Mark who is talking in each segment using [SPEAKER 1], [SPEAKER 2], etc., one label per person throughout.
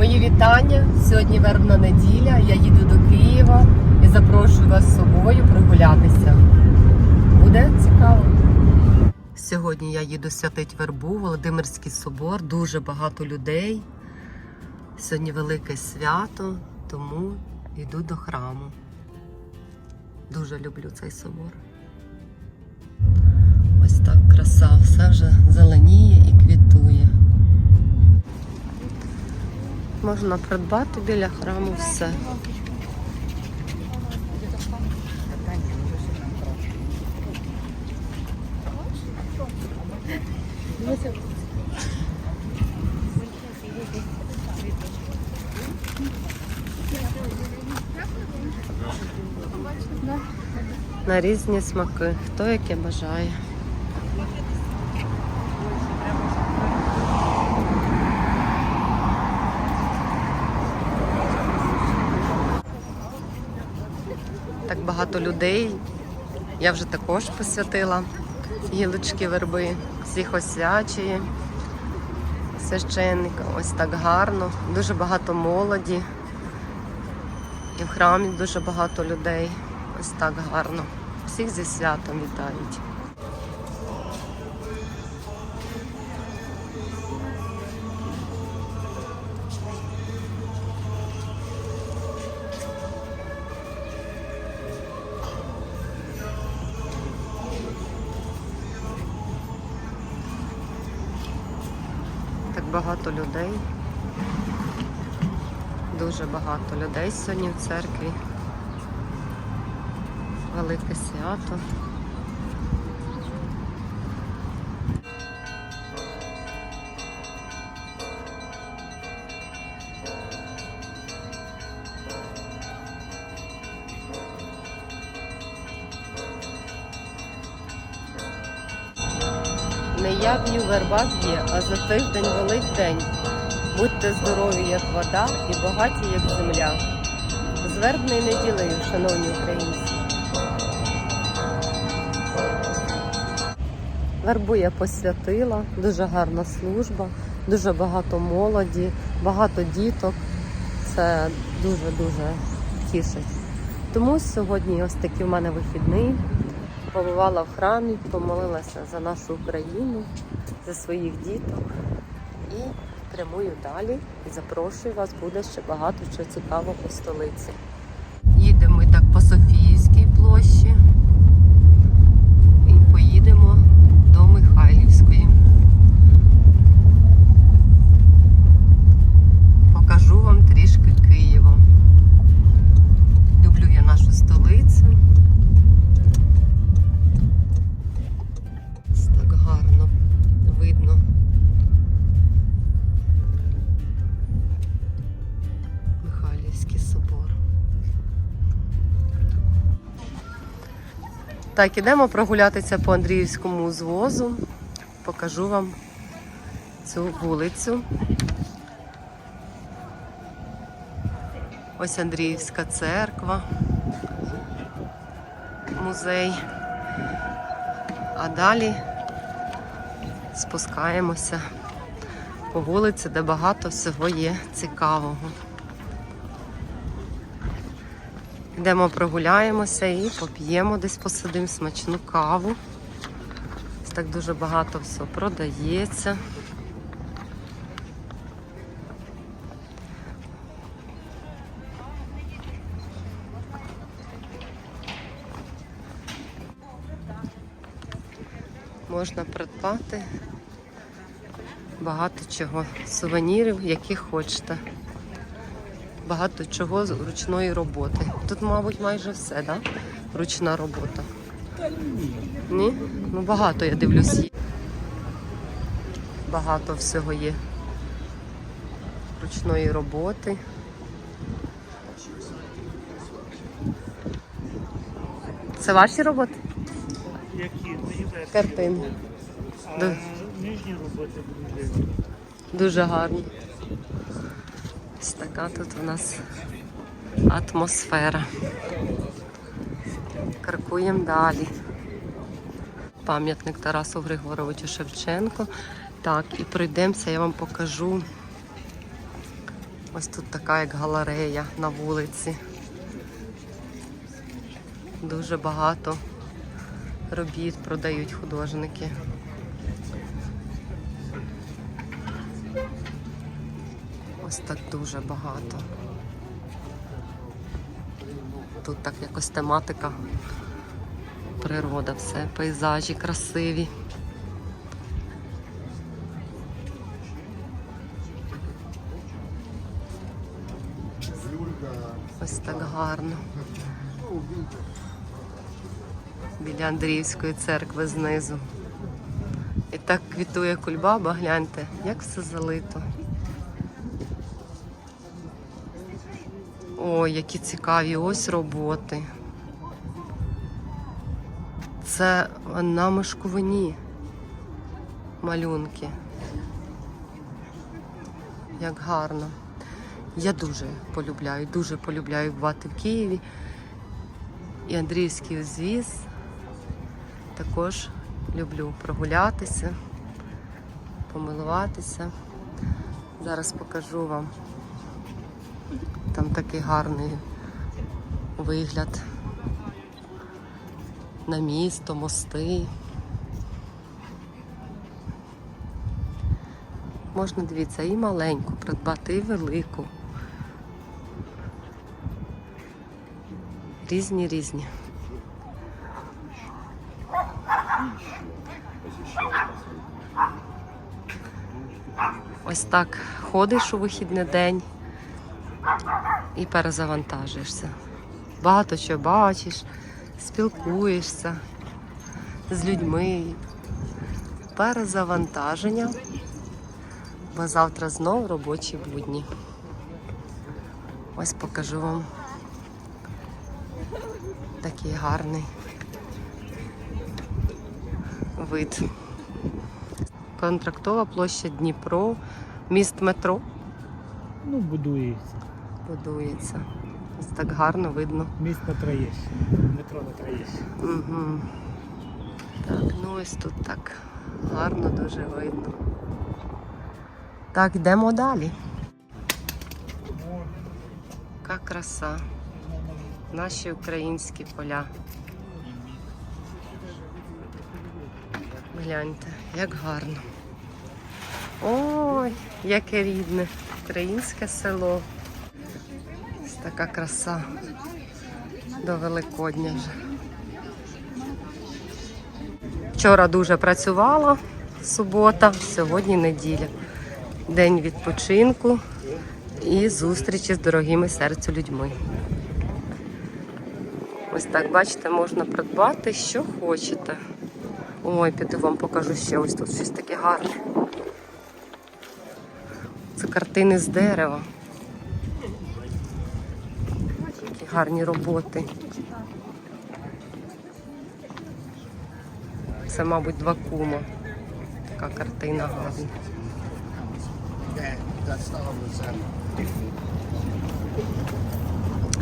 [SPEAKER 1] Мої вітання. Сьогодні вербна неділя. Я їду до Києва і запрошую вас з собою прогулятися. Буде цікаво. Сьогодні я їду святить вербу, Володимирський собор. Дуже багато людей. Сьогодні велике свято, тому йду до храму. Дуже люблю цей собор. Ось так краса, все вже зеленіє і квітує. Можна придбати біля храму все. На різні смаки, хто яке бажає. Так багато людей. Я вже також посвятила гілочки верби, всіх освячує священника. Ось так гарно, дуже багато молоді. І в храмі дуже багато людей. Ось так гарно. Всіх зі святом вітають. Багато людей. Дуже багато людей сьогодні в церкві. Велике свято. Не я б'ю верба б'є, а за тиждень Великдень. Будьте здорові, як вода, і багаті, як земля. З вербної неділею, шановні українці. Вербу я посвятила, дуже гарна служба, дуже багато молоді, багато діток. Це дуже-дуже тішить. Тому сьогодні ось такий в мене вихідний. Побувала в храмі, помолилася за нашу Україну, за своїх діток і прямую далі. І запрошую вас, буде ще багато чого цікавого по столиці. Так, ідемо прогулятися по Андріївському узвозу. Покажу вам цю вулицю. Ось Андріївська церква, музей. А далі спускаємося по вулиці, де багато всього є цікавого. Йдемо прогуляємося і поп'ємо десь посидимо смачну каву. Так дуже багато всього продається. Можна придбати багато чого, сувенірів, які хочете. Багато чого з ручної роботи. Тут, мабуть, майже все, да? Ручна робота. Ні? Ну багато я дивлюсь. Багато всього є. Ручної роботи. Це ваші роботи?
[SPEAKER 2] Які
[SPEAKER 1] Картини.
[SPEAKER 2] нижні роботи будуть.
[SPEAKER 1] Дуже гарні. Ось така тут у нас атмосфера. Крокуємо далі. Пам'ятник Тарасу Григоровичу Шевченко. Так, і пройдемося, я вам покажу Ось тут така як галерея на вулиці. Дуже багато робіт продають художники. Ось так дуже багато. Тут так якось тематика. Природа, все, пейзажі красиві. Ось так гарно. Біля Андріївської церкви знизу. І так квітує кульбаба, гляньте, як все залито. Ой, які цікаві ось роботи. Це на мишковині малюнки. Як гарно. Я дуже полюбляю, дуже полюбляю бувати в Києві. І Андріївський узвіз також люблю прогулятися, помилуватися. Зараз покажу вам. Там такий гарний вигляд на місто, мости. Можна дивіться і маленьку придбати, і велику. Різні різні. Ось так ходиш у вихідний день і перезавантажуєшся. Багато що бачиш, спілкуєшся з людьми. Перезавантаження, бо завтра знов робочі будні. Ось покажу вам такий гарний вид. Контрактова площа Дніпро, міст метро
[SPEAKER 2] Ну, будується.
[SPEAKER 1] Будується. Ось так гарно видно.
[SPEAKER 2] Міст на Троєщині. Метро на Троєщині.
[SPEAKER 1] Угу. Так, ну ось тут так гарно дуже видно. Так, йдемо далі. Яка краса. Наші українські поля. Гляньте, як гарно. Ой, яке рідне українське село. Така краса до Великодня вже. Вчора дуже працювала, субота, сьогодні неділя. День відпочинку і зустрічі з дорогими серцю людьми. Ось так, бачите, можна придбати, що хочете. Ой, піду вам покажу ще ось тут щось таке гарне. Це картини з дерева. Гарні роботи. Це, мабуть, два кума. Така картина гарна.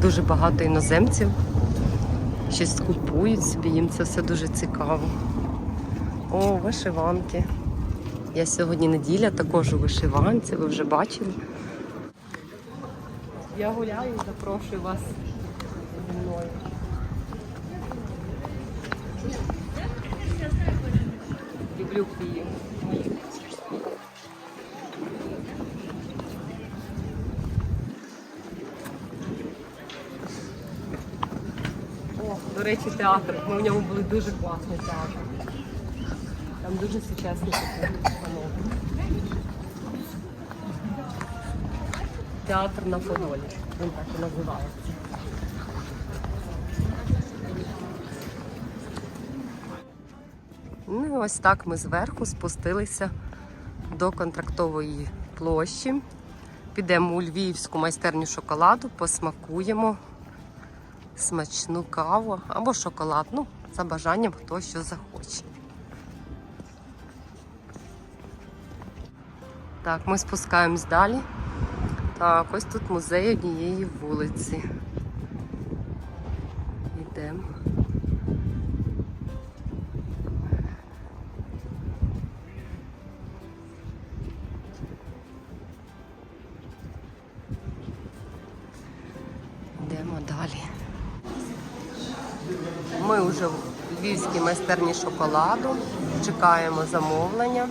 [SPEAKER 1] Дуже багато іноземців щось купують собі, їм це все дуже цікаво. О, вишиванки. Я сьогодні неділя також у вишиванці, ви вже бачили. Я гуляю і запрошую вас зі мною. Люблю до речі, театр. Ми в ньому були дуже класний театр. Там дуже сучасні установки. Театр на Подолі. Він так і називається. Ну і ось так ми зверху спустилися до контрактової площі. Підемо у львівську майстерню шоколаду, посмакуємо смачну каву або шоколад. Ну, за бажанням хто що захоче. Так, ми спускаємось далі. Так, ось тут музей однієї вулиці. Львівській майстерні шоколаду. Чекаємо замовлення.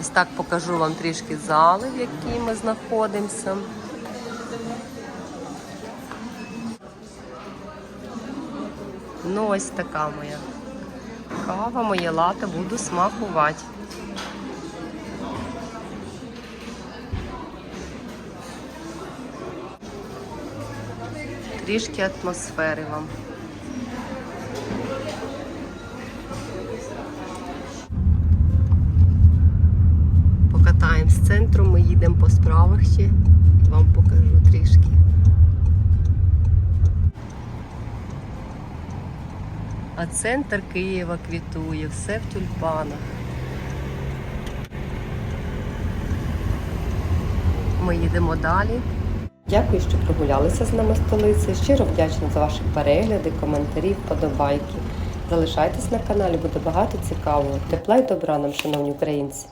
[SPEAKER 1] Ось так покажу вам трішки зали, в якій ми знаходимося. Ну, ось така моя кава, моє лате, буду смакувати. Трішки атмосфери вам. Покатаємо з центру, ми їдемо по справах ще. Вам покажу трішки. А центр Києва квітує, все в тюльпанах. Ми їдемо далі. Дякую, що прогулялися з нами столицею. Щиро вдячна за ваші перегляди, коментарі, вподобайки. Залишайтесь на каналі, буде багато цікавого. Тепла й добра нам, шановні українці.